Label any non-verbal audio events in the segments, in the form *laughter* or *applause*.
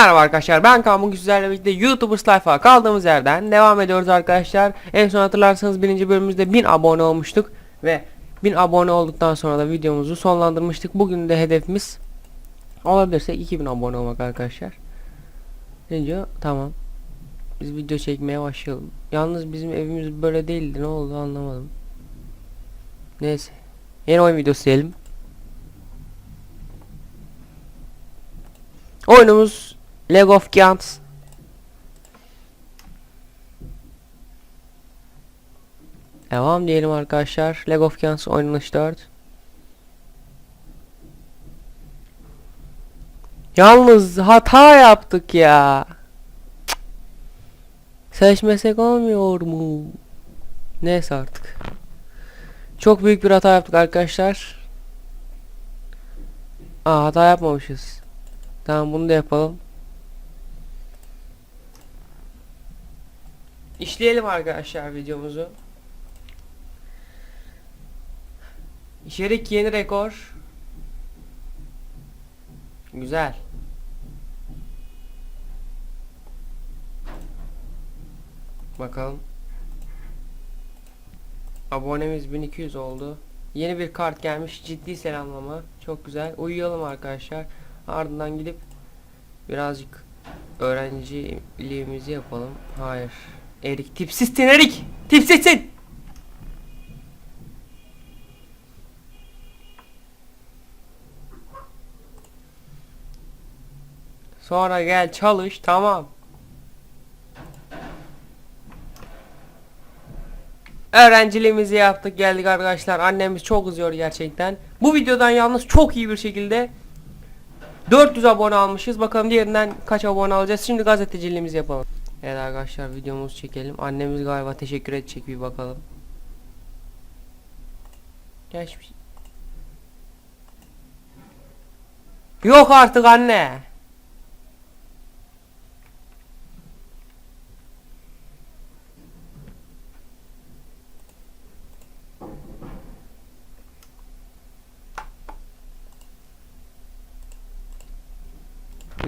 Merhaba arkadaşlar ben Kaan bugün sizlerle birlikte YouTubers Life'a kaldığımız yerden devam ediyoruz arkadaşlar. En son hatırlarsanız birinci bölümümüzde 1000 abone olmuştuk ve 1000 abone olduktan sonra da videomuzu sonlandırmıştık. Bugün de hedefimiz olabilirse 2000 abone olmak arkadaşlar. Ne diyor? Tamam. Biz video çekmeye başlayalım. Yalnız bizim evimiz böyle değildi. Ne oldu anlamadım. Neyse. Yeni oyun videosu diyelim. Oyunumuz Lego of Giants. Devam diyelim arkadaşlar. Lego of Giants oynanış 4. Yalnız hata yaptık ya. Cık. Seçmesek olmuyor mu? Neyse artık. Çok büyük bir hata yaptık arkadaşlar. Aa hata yapmamışız. Tamam bunu da yapalım. İşleyelim arkadaşlar videomuzu. İçerik yeni rekor. Güzel. Bakalım. Abonemiz 1200 oldu. Yeni bir kart gelmiş. Ciddi selamlama. Çok güzel. Uyuyalım arkadaşlar. Ardından gidip birazcık öğrenciliğimizi yapalım. Hayır. Erik tipsizsin Erik. Tipsizsin. Sonra gel çalış tamam. Öğrenciliğimizi yaptık geldik arkadaşlar. Annemiz çok kızıyor gerçekten. Bu videodan yalnız çok iyi bir şekilde 400 abone almışız. Bakalım diğerinden kaç abone alacağız. Şimdi gazeteciliğimizi yapalım. Evet arkadaşlar videomuzu çekelim. Annemiz galiba teşekkür edecek bir bakalım. Geçmiş. Yok artık anne.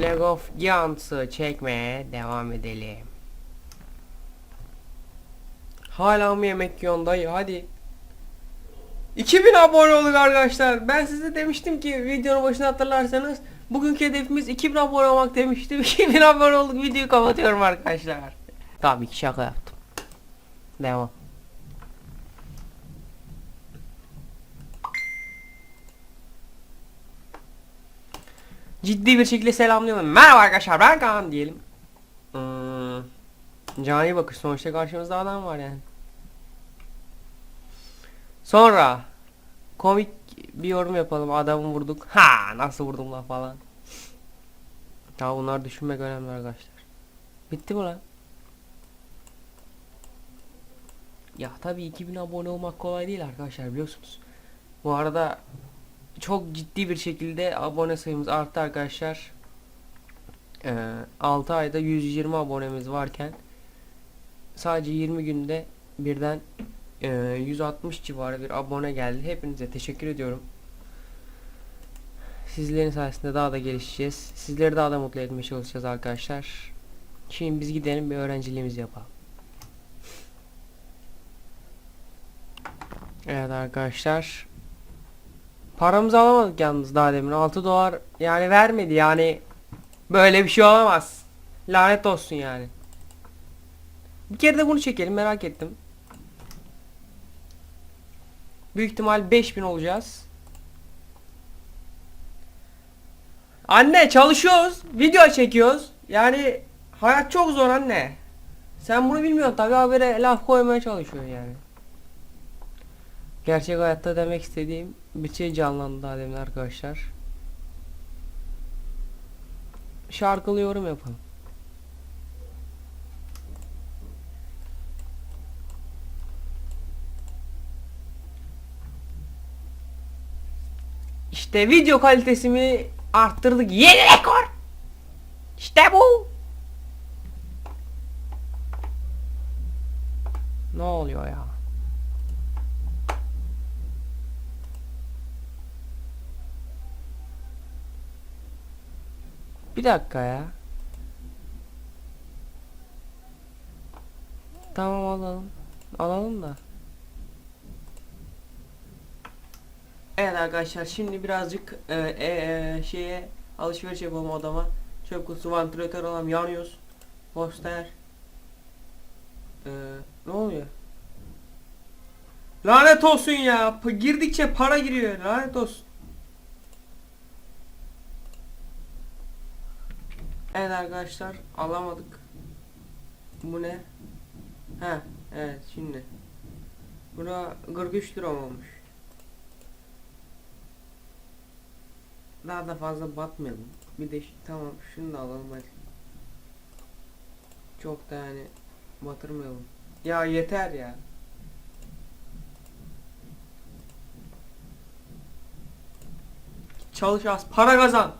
Lego of Giants'ı çekmeye devam edelim. Hala mı yemek yiyorsun dayı hadi. 2000 abone olduk arkadaşlar. Ben size demiştim ki videonun başına hatırlarsanız bugünkü hedefimiz 2000 abone olmak demiştim. *laughs* 2000 abone olduk videoyu kapatıyorum arkadaşlar. Tamam iki şaka yaptım. Devam. Ciddi bir şekilde selamlıyorum. Merhaba arkadaşlar ben Kaan diyelim. Hmm, cani bakış sonuçta karşımızda adam var yani. Sonra komik bir yorum yapalım. Adamı vurduk. Ha nasıl vurdum lan falan. Ya bunlar düşünmek önemli arkadaşlar. Bitti mi lan? Ya tabii 2000 abone olmak kolay değil arkadaşlar biliyorsunuz. Bu arada çok ciddi bir şekilde abone sayımız arttı arkadaşlar. Ee, 6 ayda 120 abonemiz varken sadece 20 günde birden 160 civarı bir abone geldi. Hepinize teşekkür ediyorum. Sizlerin sayesinde daha da gelişeceğiz. Sizleri daha da mutlu etmeye çalışacağız arkadaşlar. Şimdi biz gidelim bir öğrenciliğimizi yapalım. Evet arkadaşlar. Paramızı alamadık yalnız daha demin. 6 dolar yani vermedi yani. Böyle bir şey olamaz. Lanet olsun yani. Bir kere de bunu çekelim merak ettim. Büyük ihtimal 5000 olacağız. Anne çalışıyoruz. Video çekiyoruz. Yani hayat çok zor anne. Sen bunu bilmiyorsun tabi habere laf koymaya çalışıyor yani. Gerçek hayatta demek istediğim bir şey canlandı daha arkadaşlar. Şarkılı yorum yapalım. İşte video kalitesini arttırdık. Yeni rekor. İşte bu. Ne oluyor ya? Bir dakika ya. Tamam alalım. Alalım da. Evet arkadaşlar şimdi birazcık e, e, e, şeye alışveriş yapalım odama. Çöp kutusu, vantilatör alalım, yanıyoruz. Poster. E, ne oluyor? Lanet olsun ya. P- girdikçe para giriyor. Lanet olsun. Evet arkadaşlar alamadık. Bu ne? Ha evet şimdi. Bura 43 lira olmuş? Daha da fazla batmayalım. Bir de tamam şunu da alalım hadi. Çok da yani batırmayalım. Ya yeter ya. Çalış az para kazan.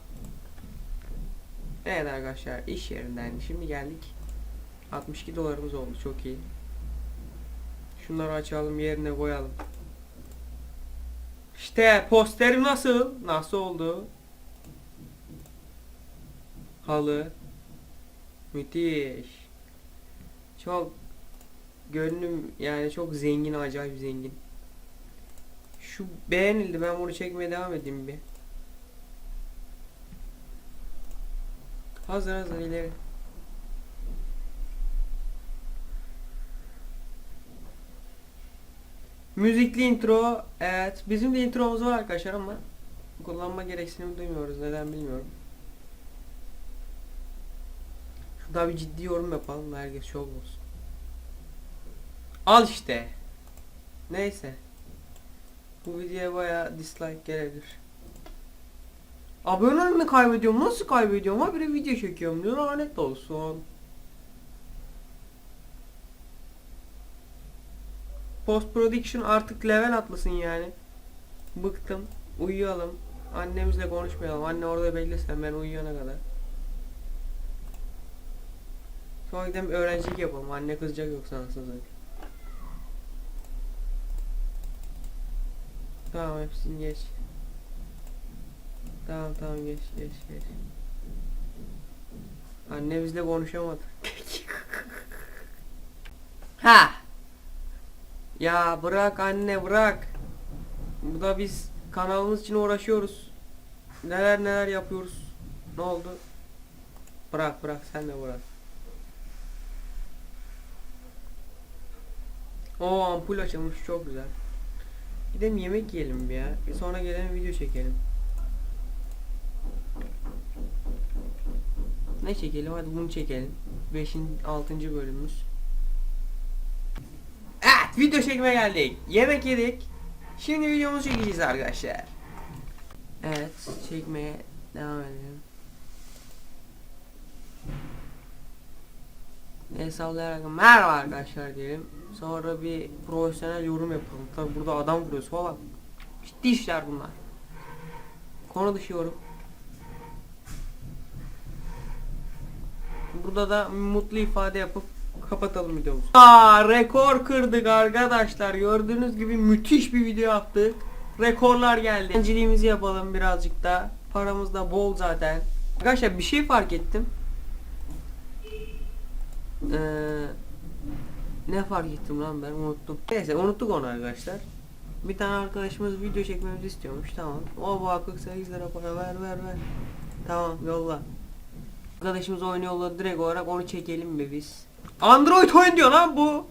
Evet arkadaşlar iş yerinden şimdi geldik. 62 dolarımız oldu çok iyi. Şunları açalım yerine koyalım. İşte posterim nasıl? Nasıl oldu? Halı. Müthiş. Çok gönlüm yani çok zengin acayip zengin. Şu beğenildi ben bunu çekmeye devam edeyim bir. Hazır hazır ileri. Müzikli intro. Evet. Bizim de intromuz var arkadaşlar ama kullanma gereksinimi duymuyoruz. Neden bilmiyorum. Şurada bir ciddi yorum yapalım herkes şok olsun. Al işte. Neyse. Bu videoya baya dislike gelebilir. Abonelerimi kaybediyorum. Nasıl kaybediyorum? Habire video çekiyorum diyor. Lanet olsun. Post production artık level atlasın yani. Bıktım. Uyuyalım. Annemizle konuşmayalım. Anne orada beklesin ben uyuyana kadar. Sonra gidelim öğrencilik yapalım. Anne kızacak yoksa anasını satayım. Tamam hepsini geç. Tamam tamam geç geç geç. Anne bizle konuşamadı. ha. Ya bırak anne bırak. Burada biz kanalımız için uğraşıyoruz. Neler neler yapıyoruz. Ne oldu? Bırak bırak sen de bırak. O ampul açılmış çok güzel. Gidelim yemek yiyelim bir ya. Sonra gelelim video çekelim. Ne çekelim? Hadi bunu çekelim. 5. 6. bölümümüz. Video çekmeye geldik. Yemek yedik. Şimdi videomuzu çekeceğiz arkadaşlar. Evet, çekmeye devam edelim. El sallayarak merhaba arkadaşlar diyelim. Sonra bir profesyonel yorum yapalım. Tabi burada adam vuruyoruz falan. Ciddi işler bunlar. Konu dışı yorum. Burada da mutlu ifade yapıp kapatalım videomuzu. Aa rekor kırdık arkadaşlar. Gördüğünüz gibi müthiş bir video yaptık. Rekorlar geldi. Önceliğimizi yapalım birazcık da. Paramız da bol zaten. Arkadaşlar bir şey fark ettim. Ee, ne fark ettim lan ben unuttum. Neyse unuttuk onu arkadaşlar. Bir tane arkadaşımız video çekmemizi istiyormuş tamam. O bu 48 lira para ver ver ver. Tamam yolla. Arkadaşımız oyunu yolladı direkt olarak onu çekelim mi biz? Android oyun diyor lan bu.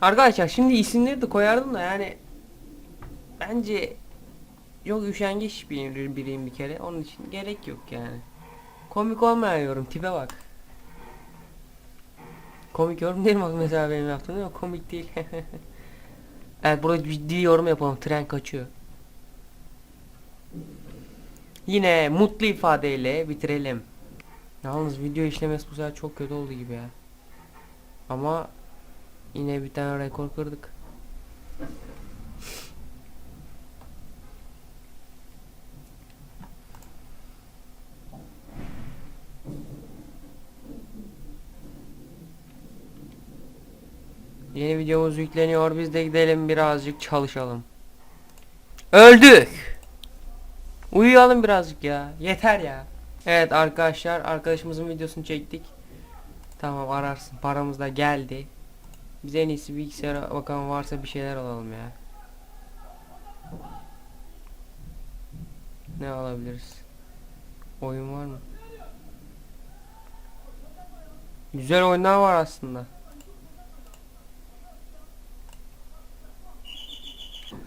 Arkadaşlar şimdi isimleri de koyardım da yani bence yok üşengeç bir biriyim bir kere onun için gerek yok yani. Komik olmayan yorum tipe bak. Komik yorum değil bak mesela benim yaptığım mi? Komik değil. *laughs* evet burada ciddi yorum yapalım tren kaçıyor. Yine mutlu ifadeyle bitirelim. Yalnız video işlemesi bu sefer çok kötü oldu gibi ya. Ama yine bir tane rekor kırdık. Yeni videomuz yükleniyor. Biz de gidelim birazcık çalışalım. Öldük. Uyuyalım birazcık ya. Yeter ya. Evet arkadaşlar arkadaşımızın videosunu çektik. Tamam ararsın. Paramız da geldi. Biz en iyisi bilgisayara bakalım varsa bir şeyler alalım ya. Ne alabiliriz? Oyun var mı? Güzel oyunlar var aslında.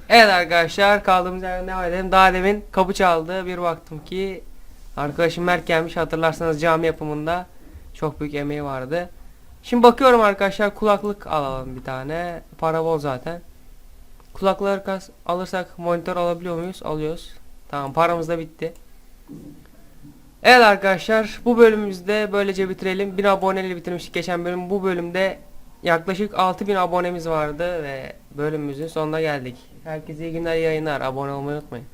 Evet arkadaşlar kaldığımız yerden devam edelim. Daha demin kapı çaldı. Bir baktım ki arkadaşım Mert gelmiş. Hatırlarsanız cami yapımında çok büyük emeği vardı. Şimdi bakıyorum arkadaşlar kulaklık alalım bir tane. Para bol zaten. Kulaklığı kas alırsak monitör alabiliyor muyuz? Alıyoruz. Tamam paramız da bitti. Evet arkadaşlar bu bölümümüzde böylece bitirelim. 1000 aboneyle bitirmiştik geçen bölüm. Bu bölümde yaklaşık 6000 abonemiz vardı ve bölümümüzün sonuna geldik. Herkese iyi günler, yayınlar. Abone olmayı unutmayın.